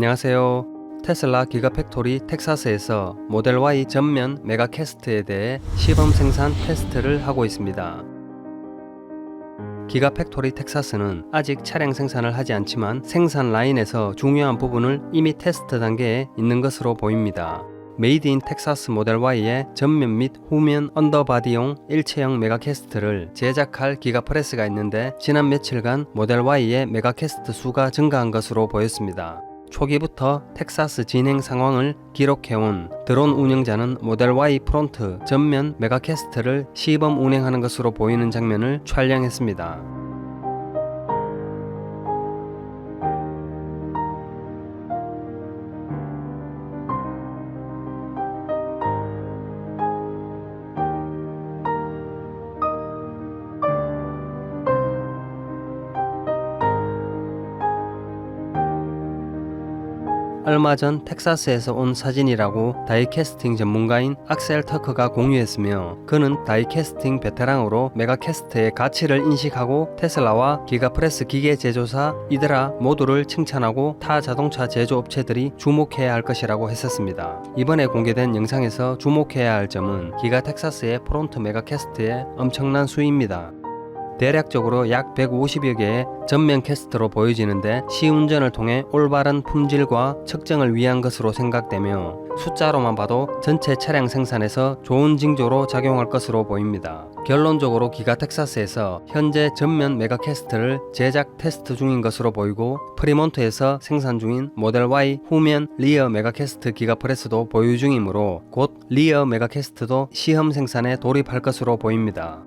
안녕하세요. 테슬라 기가팩토리 텍사스에서 모델 Y 전면 메가캐스트에 대해 시범 생산 테스트를 하고 있습니다. 기가팩토리 텍사스는 아직 차량 생산을 하지 않지만 생산 라인에서 중요한 부분을 이미 테스트 단계에 있는 것으로 보입니다. 메이드 인 텍사스 모델 Y의 전면 및 후면 언더바디용 일체형 메가캐스트를 제작할 기가프레스가 있는데 지난 며칠간 모델 Y의 메가캐스트 수가 증가한 것으로 보였습니다. 초기부터 텍사스 진행 상황을 기록해온 드론 운영자는 모델 Y 프론트 전면 메가캐스트를 시범 운행하는 것으로 보이는 장면을 촬영했습니다. 얼마 전 텍사스에서 온 사진이라고 다이캐스팅 전문가인 악셀 터커가 공유했으며 그는 다이캐스팅 베테랑으로 메가캐스트의 가치를 인식하고 테슬라와 기가프레스 기계 제조사 이드라 모두를 칭찬하고 타 자동차 제조업체들이 주목해야 할 것이라고 했었습니다. 이번에 공개된 영상에서 주목해야 할 점은 기가 텍사스의 프론트 메가캐스트의 엄청난 수입니다. 대략적으로 약 150여 개의 전면 캐스트로 보여지는데 시운전을 통해 올바른 품질과 측정을 위한 것으로 생각되며 숫자로만 봐도 전체 차량 생산에서 좋은 징조로 작용할 것으로 보입니다. 결론적으로 기가 텍사스에서 현재 전면 메가캐스트를 제작 테스트 중인 것으로 보이고 프리몬트에서 생산 중인 모델 Y 후면 리어 메가캐스트 기가프레스도 보유 중이므로 곧 리어 메가캐스트도 시험 생산에 돌입할 것으로 보입니다.